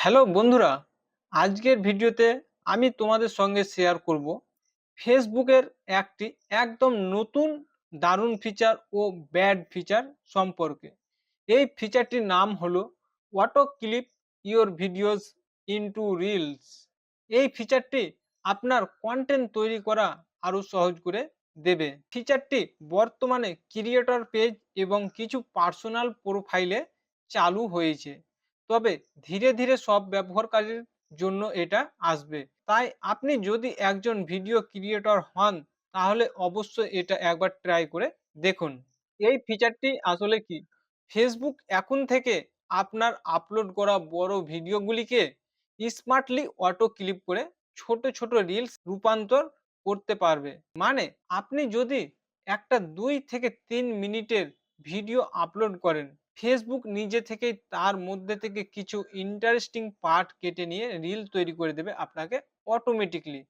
Hello বন্ধুরা, আজকের ভিডিওতে আমি তোমাদের সঙ্গে শেয়ার করব ফেসবুকের একটি একদম নতুন দারুণ ফিচার ও ব্যাড ফিচার সম্পর্কে। এই ফিচারটির নাম হলো auto clip your videos into reels এই ফিচারটি আপনার কন্টেন্ট তৈরি করা আরও সহজ করে দেবে। ফিচারটি বর্তমানে ক্রিয়েটর পেজ এবং কিছু পার্সোনাল প্রোফাইলে চালু হয়েছে। তবে ধীরে ধীরে সব ব্যবহারকারীর জন্য এটা আসবে। তাই আপনি যদি একজন ভিডিও ক্রিয়েটর হন, তাহলে অবশ্যই এটা একবার ট্রাই করে দেখুন। এই ফিচারটি আসলে কি? ফেসবুক এখন থেকে আপনার আপলোড করা বড় ভিডিওগুলিকে স্মার্টলি অটো ক্লিপ করে ছোট ছোট রিলস রূপান্তর করতে পারবে। মানে আপনি যদি একটা দুই থেকে তিন মিনিটের ভিডিও আপলোড করেন ফেসবুক নিজে থেকেই তার মধ্যে থেকে কিছু ইন্টারেস্টিং পার্ট কেটে নিয়ে রিল তৈরি করে দেবে আপনাকে অটোমেটিকলি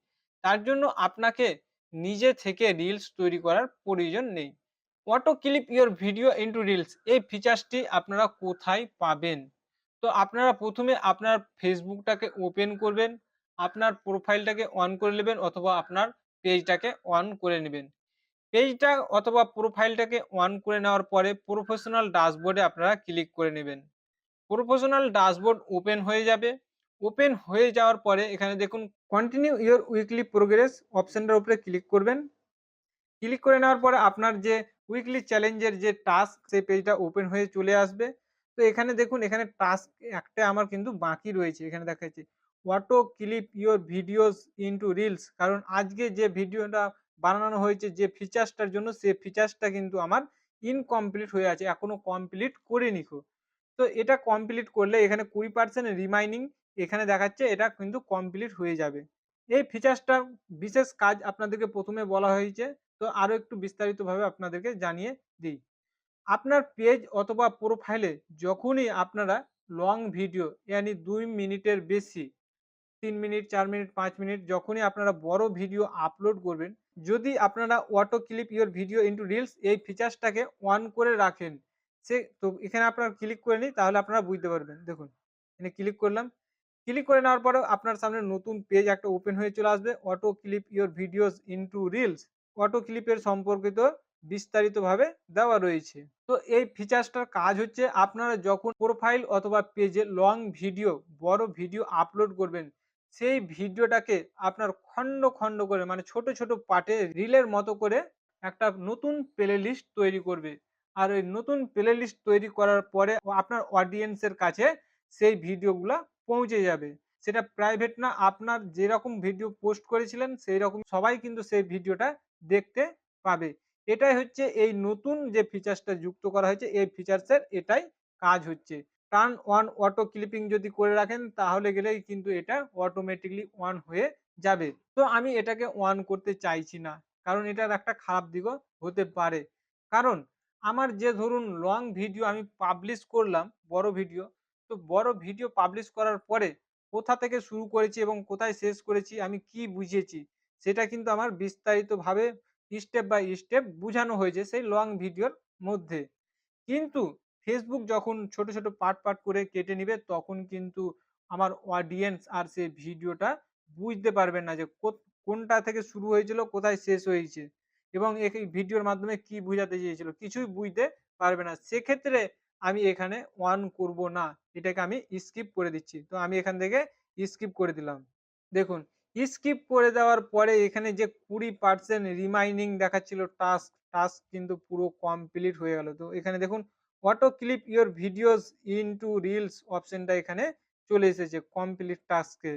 তার জন্য আপনাকে নিজে থেকে রিলস তৈরি করার প্রয়োজন নেই। Auto clip your video into reels এই ফিচার্সটি আপনারা কোথায় পাবেন? তো আপনারা প্রথমে আপনার ফেসবুকটাকে ওপেন করবেন, আপনার প্রোফাইলটাকে অন করে নেবেন অথবা আপনার পেজটাকে অন করে নেবেন। পেজটা অথবা প্রোফাইলটাকে অন করে নেওয়ার পরে প্রফেশনাল ড্যাশবোর্ডে আপনারা ক্লিক করে নেবেন। প্রফেশনাল ড্যাশবোর্ড ওপেন হয়ে যাবে। ওপেন হয়ে যাওয়ার পরে এখানে দেখুন কন্টিনিউ ইওর উইকলি প্রোগ্রেস অপশানটার উপরে ক্লিক করবেন। ক্লিক করে নেওয়ার পরে আপনার যে উইকলি চ্যালেঞ্জের যে টাস্ক সেই পেজটা ওপেন হয়ে চলে আসবে। তো এখানে দেখুন, এখানে টাস্ক একটা আমার কিন্তু বাকি রয়েছে। এখানে দেখাচ্ছি auto clip your videos into reels কারণ আজকে যে ভিডিওটা বানানো হয়েছে যে ফিচার্সটার জন্য সে ফিচার্সটা কিন্তু আমার ইনকমপ্লিট হয়ে আছে, এখনও কমপ্লিট করে নিখো তো এটা কমপ্লিট করলে এখানে কুড়ি পার্সেন্ট রিমাইনিং এখানে দেখাচ্ছে এটা কিন্তু কমপ্লিট হয়ে যাবে। এই ফিচার্সটা বিশেষ কাজ আপনাদেরকে প্রথমে বলা হয়েছে, তো আরও একটু বিস্তারিতভাবে আপনাদেরকে জানিয়ে দিই। আপনার পেজ অথবা প্রোফাইলে যখনই আপনারা লং ভিডিও ইয়ানি দুই মিনিটের বেশি তিন মিনিট, চার মিনিট, পাঁচ মিনিট যখনই আপনারা বড় ভিডিও আপলোড করবেন, যদি আপনারা auto clip your video into reels এই ফিচার্সটাকে অন করে রাখেন, সে তো এখানে আপনারা ক্লিক করে নিই তাহলে আপনারা বুঝতে পারবেন। দেখুন, এখানে ক্লিক করলাম। ক্লিক করে নেওয়ার পরেও আপনার সামনে নতুন পেজ একটা ওপেন হয়ে চলে আসবে auto clip your videos into reels auto ক্লিপের সম্পর্কিত বিস্তারিতভাবে দেওয়া রয়েছে। তো এই ফিচার্সটার কাজ হচ্ছে আপনারা যখন প্রোফাইল অথবা পেজে লং ভিডিও বড় ভিডিও আপলোড করবেন সেই ভিডিওটাকে আপনার খণ্ড খণ্ড করে মানে ছোট ছোট পার্টে রিলের মতো করে একটা নতুন প্লে লিস্ট তৈরি করবে। আর ওই নতুন প্লে লিস্ট তৈরি করার পরে আপনার অডিয়েন্সের কাছে সেই ভিডিওগুলো পৌঁছে যাবে। সেটা প্রাইভেট না, আপনার যেরকম ভিডিও পোস্ট করেছিলেন সেই রকম সবাই কিন্তু সেই ভিডিওটা দেখতে পাবে। এটাই হচ্ছে এই নতুন যে ফিচার্সটা যুক্ত করা হয়েছে, এই ফিচার্সের এটাই কাজ হচ্ছে। টার্ন অন অটো ক্লিপিং যদি করে রাখেন, তাহলে গেলেই কিন্তু এটা অটোমেটিকলি অন হয়ে যাবে। তো আমি এটাকে অন করতে চাইছি না, কারণ এটার একটা খারাপ দিকও হতে পারে। কারণ আমার যে ধরুন লং ভিডিও আমি পাবলিশ করলাম, বড় ভিডিও তো বড় ভিডিও পাবলিশ করার পরে কোথা থেকে শুরু করেছি এবং কোথায় শেষ করেছি আমি কি বুঝেছি, সেটা কিন্তু আমার বিস্তারিতভাবে স্টেপ বাই স্টেপ বোঝানো হয়েছে সেই লং ভিডিওর মধ্যে। কিন্তু ফেসবুক যখন ছোট ছোট পার্ট পার্ট করে কেটে নিবে, তখন কিন্তু আমার অডিয়েন্স আর সেই ভিডিওটা বুঝতে পারবেন না যে কোনটা থেকে শুরু হয়েছিল, কোথায় শেষ হয়েছে এবং এই ভিডিওর মাধ্যমে কি বোঝাতে চেয়েছিল, কিছুই বুঝতে পারবে না। সেক্ষেত্রে আমি এখানে অন করব না, এটাকে আমি স্কিপ করে দিচ্ছি। তো আমি এখান থেকে স্কিপ করে দিলাম। দেখুন স্কিপ করে দেওয়ার পরে এখানে যে কুড়ি পার্সেন্ট রিমাইনিং দেখাচ্ছিল টাস্ক টাস্ক কিন্তু পুরো কমপ্লিট হয়ে গেল। তো এখানে দেখুন auto clip your videos into reels অপশনটা এখানে চলে এসেছে কমপ্লিট টাস্কে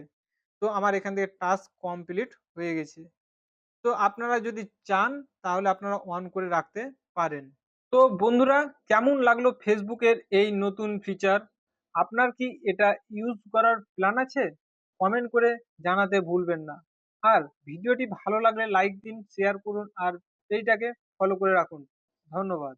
তো আমার এখান থেকে টাস্ক কমপ্লিট হয়ে গেছে। তো আপনারা যদি চান, তাহলে আপনারা অন করে রাখতে পারেন। তো বন্ধুরা, কেমন লাগল ফেসবুকের এই নতুন ফিচার আপনার কি এটা ইউজ করার প্ল্যান আছে? কমেন্ট করে জানাতে ভুলবেন না। আর ভিডিওটি ভালো লাগলে লাইক দিন শেয়ার করুন, আর পেজটাকে ফলো করে রাখুন। ধন্যবাদ।